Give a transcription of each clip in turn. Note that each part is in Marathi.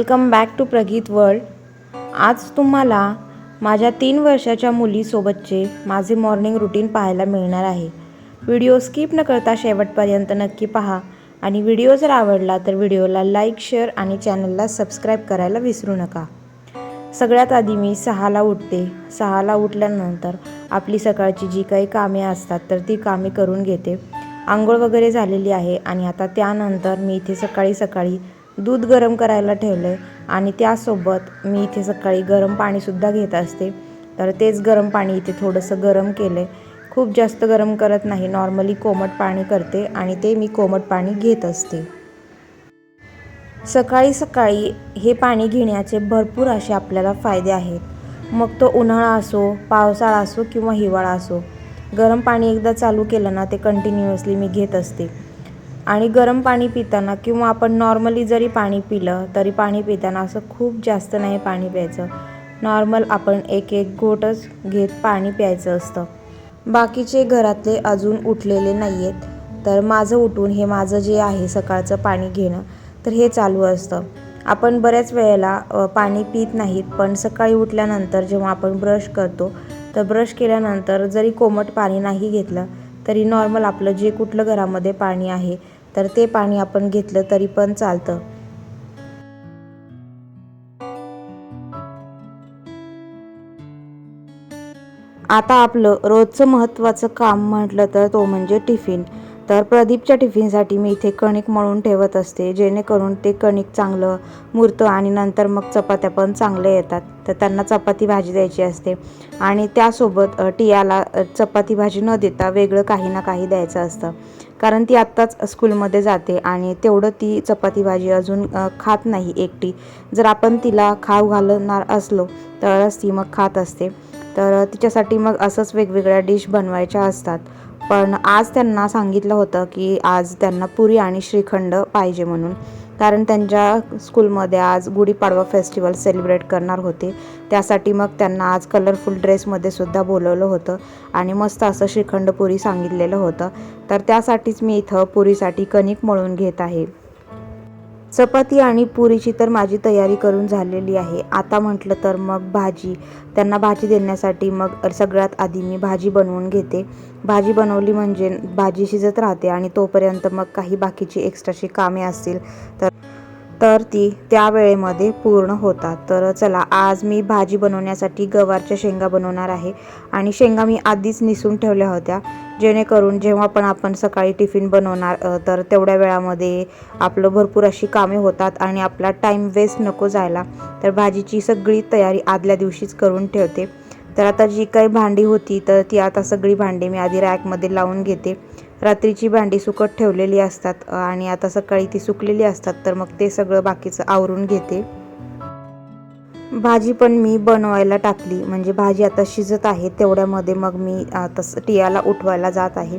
Welcome back to Pragit world. आज तुम्हाला माझ्या तीन वर्षाच्या मुलीसोबतचे माझे मॉर्निंग रुटीन पाहायला मिळणार आहे. व्हिडिओ स्किप न करता शेवटपर्यंत नक्की पहा आणि व्हिडिओ जर आवडला तर व्हिडिओला लाईक शेअर आणि चॅनलला सबस्क्राईब करायला विसरू नका. सगळ्यात आधी मी सहाला उठते. सहाला उठल्यानंतर आपली सकाळची जी काही कामे असतात तर ती कामे करून घेते. आंघोळ वगैरे झालेली आहे आणि आता त्यानंतर मी इथे सकाळी सकाळी दूध गरम करायला ठेवलं आहे आणि त्यासोबत मी इथे सकाळी गरम पाणीसुद्धा घेत असते. तर तेच गरम पाणी इथे थोडंसं गरम केलं आहे खूप जास्त गरम करत नाही. नॉर्मली कोमट पाणी करते आणि ते मी कोमट पाणी घेत असते. सकाळी सकाळी हे पाणी घेण्याचे भरपूर असे आपल्याला फायदे आहेत. मग तो उन्हाळा असो पावसाळा असो किंवा हिवाळा असो गरम पाणी एकदा चालू केलं ना ते कंटिन्युअसली मी घेत असते. आणि गरम पाणी पिताना किंवा आपण नॉर्मली जरी पाणी पिलं तरी पाणी पिताना असं खूप जास्त नाही पाणी प्यायचं. नॉर्मल आपण एक एक घोटच घेत पाणी प्यायचं असतं. बाकीचे घरातले अजून उठलेले नाही आहेत तर माझं उठून हे माझं जे आहे सकाळचं पाणी घेणं तर हे चालू असतं. आपण बऱ्याच वेळेला पाणी पित नाहीत पण सकाळी उठल्यानंतर जेव्हा आपण ब्रश करतो तर ब्रश केल्यानंतर जरी कोमट पाणी नाही घेतलं तरी नॉर्मल आपलं जे कुठलं घरामध्ये पाणी आहे तर ते पाणी आपण घेतलं तरी पण चालतं. आता आपलं रोजचं महत्त्वाचं काम म्हटलं तर तो म्हणजे टिफिन. तर प्रदीपच्या टिफिनसाठी मी इथे कणिक मळून ठेवत असते जेणेकरून ते कणिक चांगलं मुरतं आणि नंतर मग चपात्या पण चांगल्या येतात. तर त्यांना चपाती भाजी द्यायची असते. आणि त्यासोबत टियाला चपाती भाजी न देता वेगळं काही ना काही द्यायचं असतं. कारण ती आत्ताच स्कूलमध्ये जाते आणि तेवढं ती चपाती भाजी अजून खात नाही एकटी. जर आपण तिला खाऊ घालणार असलो तरच ती मग खात असते. तर तिच्यासाठी मग असंच वेगवेगळ्या डिश बनवायच्या असतात. पण आज त्यांना सांगितलं होतं की आज त्यांना पुरी आणि श्रीखंड पाहिजे म्हणून. कारण त्यांच्या स्कूलमध्ये आज गुढीपाडवा फेस्टिवल सेलिब्रेट करणार होते. त्यासाठी मग त्यांना आज कलरफुल ड्रेसमध्ये सुद्धा बोलवलं होतं आणि मस्त असं श्रीखंड पुरी सांगितलेलं होतं. तर त्यासाठीच मी इथं पुरीसाठी कणिक मळून घेत आहे. चपाती आणि पुरीची तर माझी तयारी करून झालेली आहे. आता म्हटलं तर मग भाजी. त्यांना भाजी देण्यासाठी मग सगळ्यात आधी मी भाजी बनवून घेते. भाजी बनवली म्हणजे भाजी शिजत राहते आणि तोपर्यंत मग काही बाकीची एक्स्ट्राची कामे असतील तर तर ती त्या वेळेमध्ये पूर्ण होतात. तर चला आज मी भाजी बनवण्यासाठी गवारच्या शेंगा बनवणार आहे. आणि शेंगा मी आधीच निसून ठेवल्या होत्या. जेणेकरून जेव्हा पण आपण सकाळी टिफिन बनवणार तर तेवढ्या वेळामध्ये आपलं भरपूर अशी कामे होतात आणि आपला टाईम वेस्ट नको जायला. तर भाजीची सगळी तयारी आदल्या दिवशीच करून ठेवते. तर आता जी काही भांडी होती तर ती आता सगळी भांडी मी आधी रॅकमध्ये लावून घेते. रात्रीची भांडी सुकत ठेवलेली असतात आणि आता सकाळी ती सुकलेली असतात तर मग ते सगळं बाकीचं आवरून घेते. भाजी पण मी बनवायला टाकली म्हणजे भाजी आता शिजत आहे तेवढ्यामध्ये मग मी आता स- टियाला उठवायला जात आहे.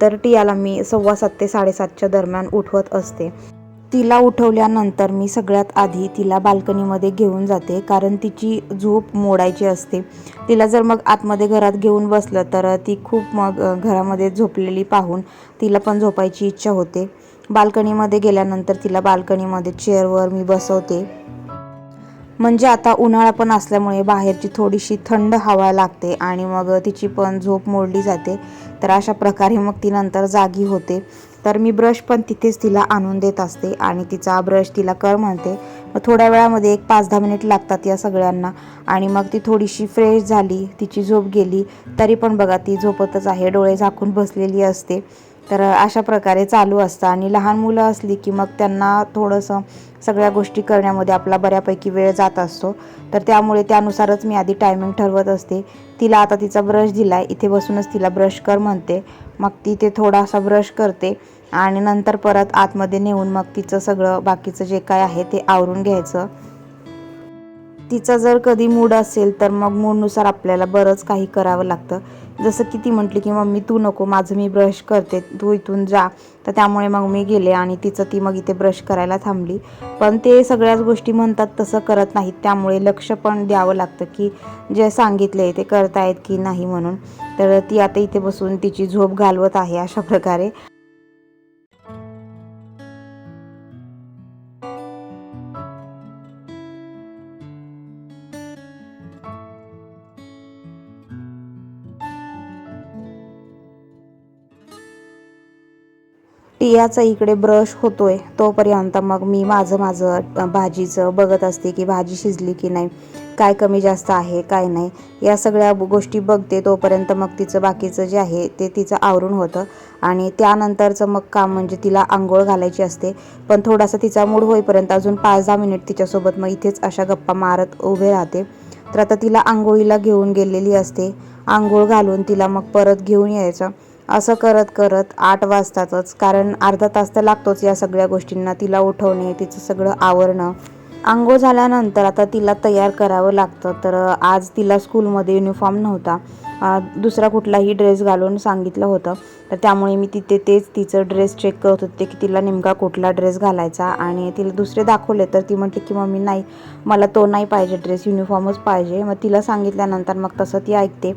तर टियाला मी सव्वा सात ते साडेसातच्या दरम्यान उठवत असते. तिला उठवल्यानंतर मी सगळ्यात आधी तिला बाल्कनीमध्ये घेऊन जाते कारण तिची झोप मोडायची असते. तिला जर मग आतमध्ये घरात घेऊन बसलं तर ती खूप मग घरामध्ये झोपलेली पाहून तिला पण झोपायची इच्छा होते. बाल्कनीमध्ये गेल्यानंतर तिला बाल्कनीमध्ये चेअरवर मी बसवते. म्हणजे आता उन्हाळा पण असल्यामुळे बाहेरची थोडीशी थंड हवा लागते आणि मग तिची पण झोप मोडली जाते. तर अशा प्रकारे मग ती नंतर जागी होते. तर मी ब्रश पण तिथेच तिला आणून देत असते आणि तिचा ब्रश तिला कर म्हणते. मग थोड्या वेळामध्ये एक पाच दहा मिनिट लागतात या सगळ्यांना. आणि मग ती थोडीशी फ्रेश झाली तिची झोप गेली तरी पण बघा ती झोपतच आहे डोळे झाकून बसलेली असते. तर अशा प्रकारे चालू असतं. आणि लहान मुलं असली की मग त्यांना थोडंसं सगळ्या गोष्टी करण्यामध्ये आपला बऱ्यापैकी वेळ जात असतो. तर त्यामुळे त्यानुसारच मी आधी टायमिंग ठरवत असते. तिला आता तिचा ब्रश दिला आहे इथे बसूनच तिला ब्रश कर म्हणते. मग ती ते थोडासा ब्रश करते. आणि नंतर परत आतमध्ये नेऊन मग तिचं सगळं बाकीचं जे काय आहे ते आवरून घ्यायचं. तिचा जर कधी मूड असेल तर मग मूडनुसार आपल्याला बरंच काही करावं लागतं. जसं की ती म्हटली की मम्मी तू नको माझं मी ब्रश करते तू इथून जा. तर त्यामुळे मग मी गेले आणि तिचं ती मग इथे ब्रश करायला थांबली. पण ते सगळ्याच गोष्टी म्हणतात तसं करत नाहीत. त्यामुळे लक्ष पण द्यावं लागतं की जे सांगितले ते करतायत की नाही म्हणून. तर ती आता इथे बसून तिची झोप घालवत आहे अशा प्रकारे. टियाचा इकडे ब्रश होतोय तोपर्यंत मग मी माझं माझं भाजीचं बघत असते की भाजी शिजली की नाही काय कमी जास्त आहे काय नाही या सगळ्या गोष्टी बघते तोपर्यंत मग तिचं बाकीचं जे आहे ते तिचं आवरून होतं. आणि त्यानंतरचं मग काम म्हणजे तिला आंघोळ घालायची असते पण थोडासा तिचा मूड होईपर्यंत अजून पाच दहा मिनिट तिच्यासोबत मग इथेच अशा गप्पा मारत उभे राहते. तर आता तिला आंघोळीला घेऊन गेलेली असते. आंघोळ घालून तिला मग परत घेऊन यायचं. असं करत करत आठ वाजतातच कारण अर्धा तास तर लागतोच या सगळ्या गोष्टींना तिला उठवणे तिचं सगळं आवरणं. आंघोळ झाल्यानंतर आता तिला तयार करावं लागतं तर आज तिला स्कूलमध्ये युनिफॉर्म नव्हता. दुसरा कुठलाही ड्रेस घालून सांगितलं होतं. तर त्यामुळे मी तिथे तेच तिचं ड्रेस चेक करत होते की तिला नेमका कुठला ड्रेस घालायचा आणि तिला दुसरे दाखवले तर ती म्हटली की मम्मी नाही मला तो नाही पाहिजे ड्रेस युनिफॉर्मच पाहिजे. मग तिला सांगितल्यानंतर मग तसं ती ऐकते.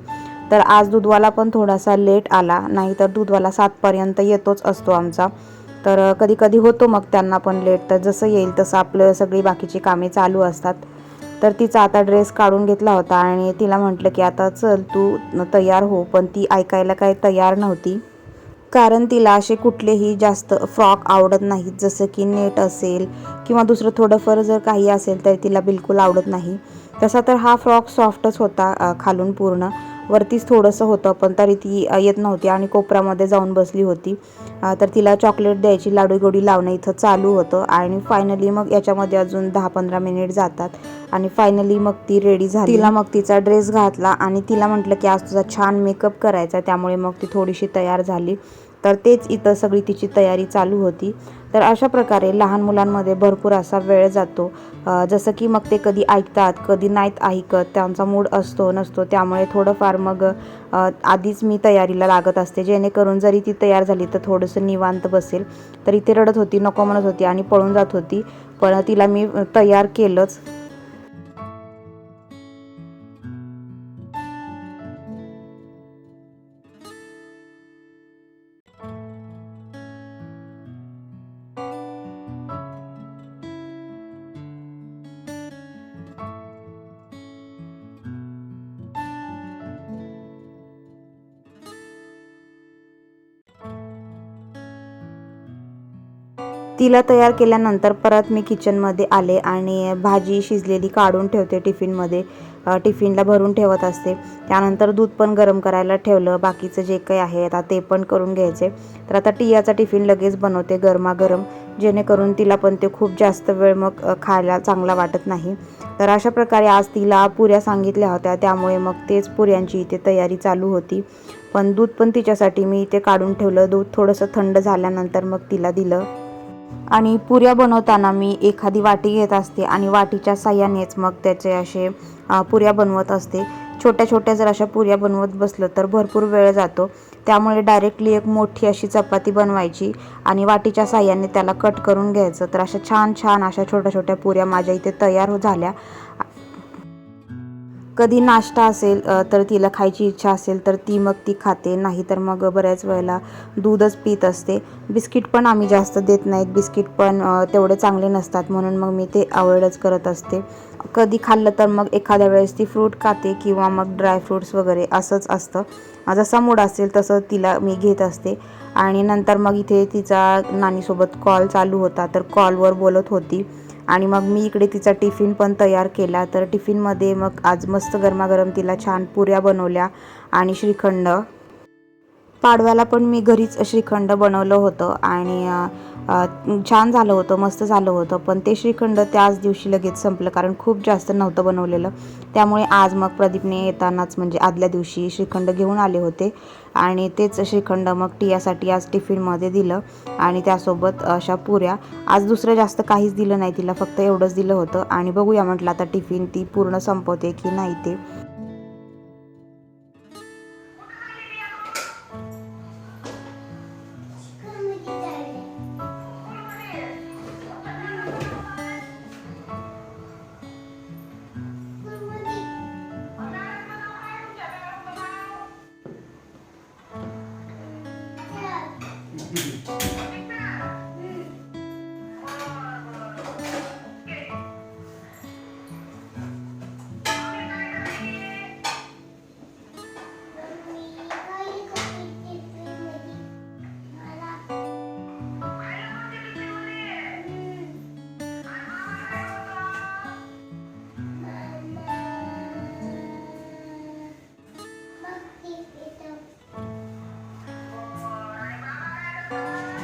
तर आज दूधवाला पण थोडासा लेट आला नाही तर दूधवाला सातपर्यंत येतोच असतो आमचा. तर कधी कधी होतो मग त्यांना पण लेट तर जसं येईल तसं आपलं सगळी बाकीची कामे चालू असतात. तर तिचा आता ड्रेस काढून घेतला होता आणि तिला म्हटलं की आता चल तू तयार हो पण ती ऐकायला काय तयार नव्हती. कारण तिला असे कुठलेही जास्त फ्रॉक आवडत नाहीत जसं की नेट असेल किंवा दुसरं थोडंफार जर काही असेल तर तिला बिलकुल आवडत नाही. तसा तर हा फ्रॉक सॉफ्टच होता खालून पूर्ण. वरतीच थोडंसं होतं पण तरी ती येत नव्हती आणि कोपऱ्यामध्ये जाऊन बसली होती. तर तिला चॉकलेट द्यायची लाडू गोडी लावणं इथं चालू होतं आणि फायनली मग याच्यामध्ये अजून दहा पंधरा मिनिट जातात आणि फायनली मग ती रेडी झाली. तिला मग तिचा ड्रेस घातला आणि तिला म्हटलं की आज तुझा छान मेकअप करायचा त्यामुळे मग ती थोडीशी तयार झाली. तर तेच इथं सगळी तिची तयारी चालू होती. तर अशा प्रकारे लहान मुलांमध्ये भरपूर असा वेळ जातो. जसं की मग ते कधी ऐकतात कधी नाहीत ऐकत त्यांचा मूड असतो नसतो त्यामुळे थोडंफार मग आधीच मी तयारीला लागत असते. जेणेकरून जरी ती तयार झाली तर थोडंसं निवांत बसेल. तर इथे रडत होती नको म्हणत होती आणि पळून जात होती. पण तिला मी तयार केलंच. तिला तयार केल्यानंतर परत मी किचनमध्ये आले आणि भाजी शिजलेली काढून ठेवते टिफिनमध्ये. टिफिनला भरून ठेवत असते. त्यानंतर दूध पण गरम करायला ठेवलं. बाकीचं जे काही आहे आता ते पण करून घ्यायचे. तर आता टियाचा टिफिन लगेच बनवते गरमागरम. जेणेकरून तिला पण ते खूप जास्त वेळ मग खायला चांगला वाटत नाही. तर अशा प्रकारे आज तिला पुऱ्या सांगितल्या होत्या. त्यामुळे मग तेच पुऱ्यांची इथे तयारी चालू होती. पण दूध पण तिच्यासाठी मी इथे काढून ठेवलं. दूध थोडंसं थंड झाल्यानंतर मग तिला दिलं. आणि पुऱ्या बनवताना मी एखादी वाटी घेत असते आणि वाटीच्या साह्यानेच मग त्याचे असे पुऱ्या बनवत असते. छोट्या छोट्या जर अशा पुऱ्या बनवत बसलं तर भरपूर वेळ जातो. त्यामुळे डायरेक्टली एक मोठी अशी चपाती बनवायची आणि वाटीच्या साह्याने त्याला कट करून घ्यायचं. तर अशा छान छान अशा छोट्या छोट्या पुऱ्या माझ्या इथे तयार झाल्या. कधी नाश्ता असेल तर तिला खायची इच्छा असेल तर ती मग ती खाते. नाही तर मग बऱ्याच वेळेला दूधच पित असते. बिस्किट पण आम्ही जास्त देत नाहीत. बिस्किट पण तेवढे चांगले नसतात. म्हणून मग मी ते अवॉइडच करत असते. कधी खाल्लं तर मग एखाद्या वेळेस ती फ्रूट खाते किंवा मग ड्रायफ्रूट्स वगैरे असंच असतं. जसा मूड असेल तसं तिला मी घेत असते. आणि नंतर मग इथे तिचा नानीसोबत कॉल चालू होता. तर कॉलवर बोलत होती. आणि मग मी इकडे तिचा टिफिन पण तयार केला. तर टिफिनमध्ये मग आज मस्त गरमागरम तिला छान पुऱ्या बनवल्या आणि श्रीखंड. पाडव्याला पण मी घरीच श्रीखंड बनवलं होतं आणि छान झालं होतं मस्त झालं होतं पण ते श्रीखंड त्याच दिवशी लगेच संपलं कारण खूप जास्त नव्हतं बनवलेलं. त्यामुळे आज मग प्रदीपने येतानाच म्हणजे आदल्या दिवशी श्रीखंड घेऊन आले होते. आणि तेच श्रीखंड मग टियासाठी आज टिफिनमध्ये दिलं. आणि त्यासोबत अशा पुऱ्या. आज दुसरं जास्त काहीच दिलं नाही तिला फक्त एवढंच दिलं होतं. आणि बघूया म्हटलं आता टिफिन ती पूर्ण संपवते की नाही ते.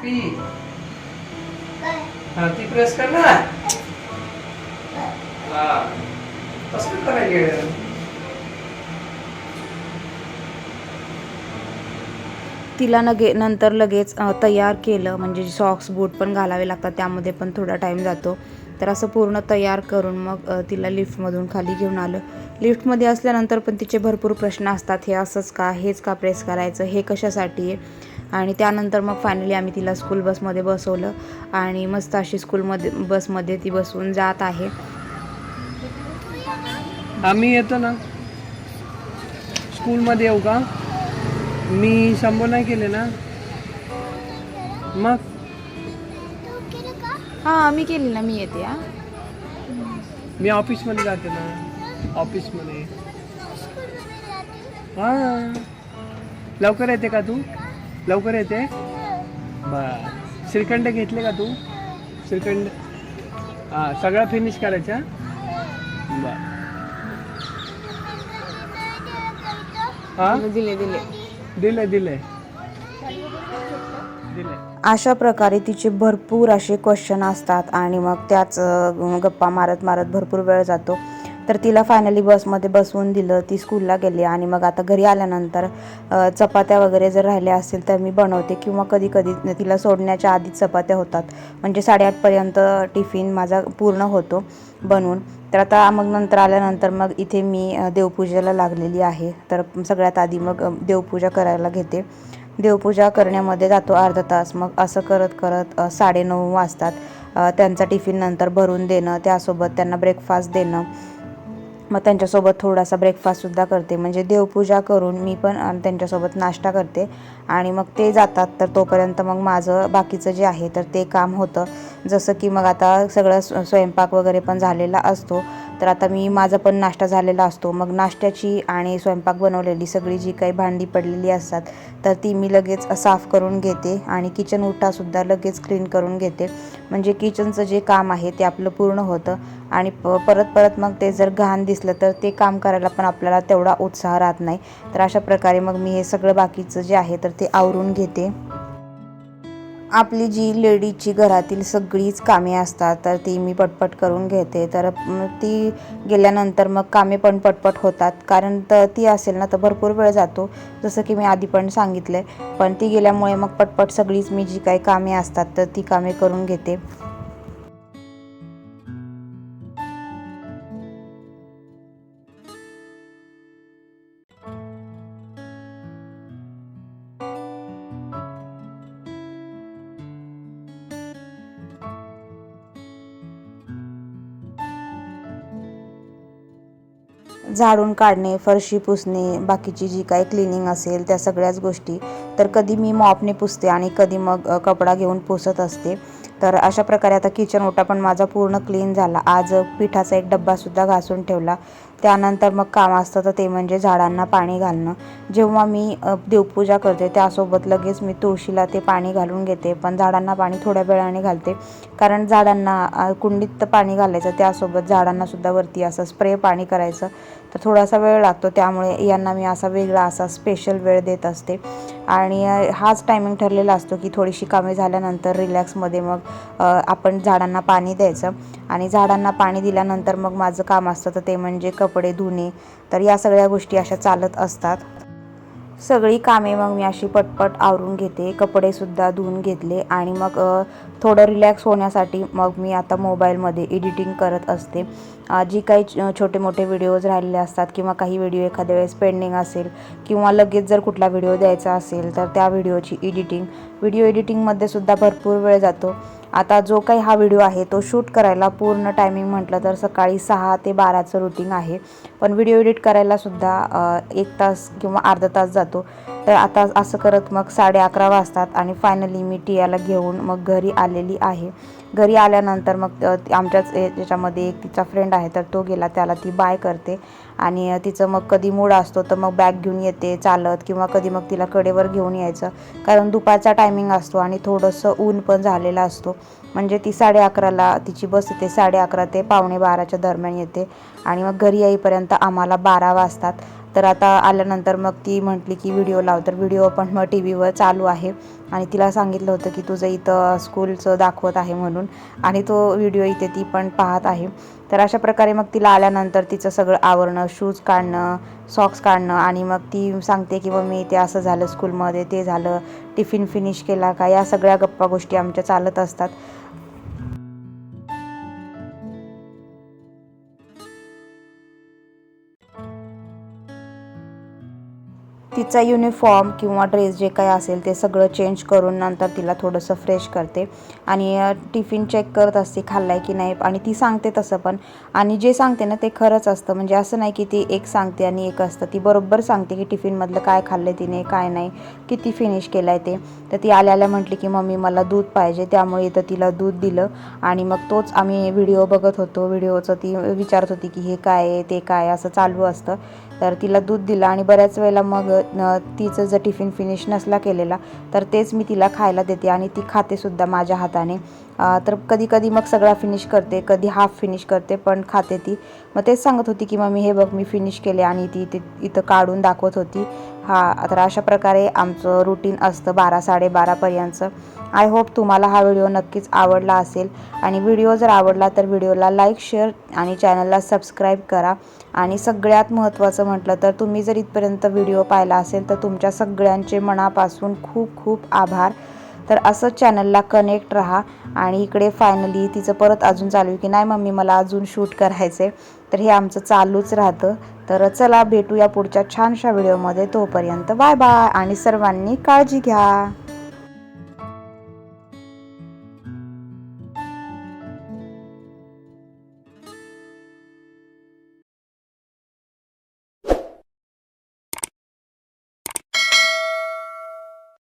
पी हा ती प्रेस कर ना हा. कसं करायचं तिला नगे नंतर लगेच तयार केलं. म्हणजे सॉक्स बूट पण घालावे लागतात. त्यामध्ये पण थोडा टाईम जातो. तर असं पूर्ण तयार करून मग तिला लिफ्टमधून खाली घेऊन आलं. लिफ्टमध्ये असल्यानंतर पण तिचे भरपूर प्रश्न असतात. हे असंच का? हेच का प्रेस करायचं? हे कशासाठी? आहे आणि त्यानंतर मग फायनली आम्ही तिला स्कूल बसमध्ये बसवलं. आणि मस्त अशी स्कूलमध्ये बसमध्ये ती बसवून जात आहे. आम्ही येतो ना. स्कूलमध्ये येऊ का? मी शंभर नाही केले ना. मग? हा. मी केली ना मी येते हा. मी ऑफिसमध्ये जाते ना. ऑफिसमध्ये हा. लवकर येते का तू? लवकर येते? बर. श्रीखंड घेतले का तू? श्रीखंड? हा सगळं फिनिश करायचा बर. हा? दिले दिले. दिले दिले. दिले. अशा प्रकारे तिचे भरपूर असे क्वेश्चन असतात आणि मग त्याच गप्पा मारत मारत भरपूर वेळ जातो. तर तिला फायनली बसमध्ये बसवून दिलं. ती स्कूलला गेली आणि मग आता घरी आल्यानंतर चपात्या वगैरे जर राहिल्या असतील तर मी बनवते किंवा कधी कधी तिला सोडण्याच्या आधीच चपात्या होतात. म्हणजे साडेआठपर्यंत टिफिन माझा पूर्ण होतो बनवून. तर आता मग नंतर आल्यानंतर मग इथे मी देवपूजेला लागलेली आहे. तर सगळ्यात आधी मग देवपूजा करायला घेते. देवपूजा करण्यामध्ये जातो अर्धा तास. मग असं करत करत साडेनऊ वाजतात. त्यांचा टिफिन नंतर भरून देणं त्यासोबत त्यांना ब्रेकफास्ट देणं. मग त्यांच्यासोबत थोडासा ब्रेकफास्टसुद्धा करते. म्हणजे देवपूजा करून मी पण त्यांच्यासोबत नाश्ता करते. आणि मग ते जातात. तर तोपर्यंत मग माझं बाकीचं जे आहे तर ते काम होतं. जसं की मग आता सगळं स्व- स्वयंपाक वगैरे पण झालेला असतो. तर आता मी माझा पण नाश्ता झालेला असतो. मग नाश्त्याची आणि स्वयंपाक बनवलेली सगळी जी काही भांडी पडलेली असतात तर ती मी लगेच साफ करून घेते आणि किचन उठासुद्धा लगेच क्लीन करून घेते. म्हणजे किचनचं जे काम आहे ते आपलं पूर्ण होतं आणि प परत परत मग ते जर घाण दिसलं तर ते काम करायला पण आपल्याला तेवढा उत्साह राहत नाही. तर अशा प्रकारे मग मी हे सगळं बाकीचं जे आहे तर ते आवरून घेते. आपली जी लेडीजची घरातील सगळीच कामे असतात तर ती मी पटपट करून घेते. तर ती गेल्यानंतर मग कामे पण पटपट होतात. कारण तर ती असेल ना तर भरपूर वेळ जातो. जसं की मी आधी पण सांगितलं आहे पण ती गेल्यामुळे मग पटपट सगळीच मी जी काही कामे असतात तर ती कामे करून घेते. झाडून काढणे फरशी पुसणे बाकीची जी काही क्लिनिंग असेल त्या सगळ्याच गोष्टी. तर कधी मी मॉपने पुसते आणि कधी मग कपडा घेऊन पुसत असते. तर अशा प्रकारे आता किचन ओटा पण माझा पूर्ण क्लीन झाला. आज पिठाचा एक डब्बासुद्धा घासून ठेवला. त्यानंतर मग काम असतं तर ते म्हणजे झाडांना पाणी घालणं. जेव्हा मी देवपूजा करते त्यासोबत लगेच मी तुळशीला ते पाणी घालून घेते. पण झाडांना पाणी थोड्या वेळाने घालते. कारण झाडांना कुंडीत तर पाणी घालायचं त्यासोबत झाडांनासुद्धा वरती असं स्प्रे पाणी करायचं. तर थोडासा वेळ लागतो. त्यामुळे यांना मी असा वेगळा असा स्पेशल वेळ देत असते. आणि हाच टायमिंग ठरलेला असतो की थोडीशी कामे झाल्यानंतर रिलॅक्समध्ये मग आपण झाडांना पाणी द्यायचं. आणि झाडांना पाणी दिल्यानंतर मग माझं काम असतं तर ते म्हणजे क कपडे धुणे तर या सगळ्या गोष्टी अशा चालत असतात. सगळी कामे मग मी अशी पटपट आवरून घेते. कपडेसुद्धा धुवून घेतले आणि मग थोडं रिलॅक्स होण्यासाठी मग मी आता मोबाईलमध्ये एडिटिंग करत असते. जी काही छोटे मोठे व्हिडिओज राहिलेले असतात किंवा काही व्हिडिओ एखाद्या वेळेस पेंडिंग असेल किंवा लगेच जर कुठला व्हिडिओ द्यायचा असेल तर त्या व्हिडिओची एडिटिंग व्हिडिओ एडिटिंगमध्ये सुद्धा भरपूर वेळ जातो. आता जो काही हा व्हिडिओ आहे तो शूट करायला पूर्ण टायमिंग म्हटलं तर सकाळी सहा ते बाराचं रुटीन आहे. पण व्हिडिओ एडिट करायलासुद्धा एक तास किंवा अर्धा तास जातो. तर आता असं करत मग साडे अकरा वाजतात आणि फायनली मी टियाला घेऊन मग घरी आलेली आहे. घरी आल्यानंतर मग आमच्याच याच्यामध्ये एक तिचा फ्रेंड आहे तर तो गेला त्याला ती बाय करते. आणि तिचं मग कधी मूड असतो तर मग बॅग घेऊन येते चालत किंवा कधी मग तिला कडेवर घेऊन यायचं. कारण दुपारचा टायमिंग असतो आणि थोडंसं ऊन पण झालेला असतो. म्हणजे ती साडे अकराला तिची बस येते साडे अकरा ते पावणे बाराच्या दरम्यान येते. आणि मग घरी येईपर्यंत आम्हाला बारा वाजतात. तर आता आल्यानंतर मग ती म्हटली की व्हिडिओ लाव. तर व्हिडिओ पण मग टी व्हीवर चालू आहे. आणि तिला सांगितलं होतं की तुझं इथं स्कूलचं दाखवत आहे म्हणून. आणि तो व्हिडिओ इथे ती पण पाहत आहे. तर अशा प्रकारे मग तिला आल्यानंतर तिचं सगळं आवरणं शूज काढणं सॉक्स काढणं आणि मग ती सांगते की मग मी ते असं झालं स्कूलमध्ये ते झालं टिफिन फिनिश केला का? या सगळ्या गप्पा गोष्टी आमच्या चालत असतात. तिचा युनिफॉर्म किंवा ड्रेस जे काय असेल ते सगळं चेंज करून नंतर तिला थोडंसं फ्रेश करते. आणि टिफिन चेक करत असते खाल्लाय की नाही. आणि ती सांगते तसं पण. आणि जे सांगते ना ते खरंच असतं. म्हणजे असं नाही की ती एक सांगते आणि एक असतं. ती बरोबर सांगते की टिफिनमधलं काय खाल्लं तिने काय नाही. किती फिनिश केलं आहे ते. तर ती आल्याला म्हटली की मम्मी मला दूध पाहिजे. त्यामुळे इथं तिला दूध दिलं. आणि मग तोच आम्ही व्हिडिओ बघत होतो. व्हिडिओचं ती विचारत होती की हे काय आहे? ते काय? असं चालू असतं. तर तिला दूध दिलं. आणि बऱ्याच वेळेला मग तिचं जर टिफिन फिनिश नसला केलेला तर तेच मी तिला खायला देते आणि ती खातेसुद्धा माझ्या हाताने. तर कधी कधी मग सगळा फिनिश करते कधी हाफ फिनिश करते पण खाते ती. मग तेच सांगत होती की मम्मी हे बघ मी फिनिश केले आणि ती ती इथं काढून दाखवत होती. हा तर अशा प्रकारे आमचं रुटीन असतं बारा साडेबारापर्यंतचं आय होप तुम्हाला हा व्हिडिओ नक्कीच आवडला असेल. आणि व्हिडिओ जर आवडला तर व्हिडिओला लाईक शेअर आणि चॅनलला सबस्क्राईब करा. आणि सगळ्यात महत्त्वाचं म्हटलं तर तुम्ही जर इथपर्यंत व्हिडिओ पाहिला असेल तर तुमच्या सगळ्यांचे मनापासून खूप खूप आभार. तर असंच चॅनलला कनेक्ट राहा आणि इकडे फायनली तिचं परत अजून चालू आहे की नाही मम्मी मला अजून शूट करायचं आहे तर हे आमचं चालूच राहतं. तर चला भेटूया पुढच्या छानशा व्हिडिओमध्ये. तोपर्यंत बाय बाय आणि सर्वांनी काळजी घ्या.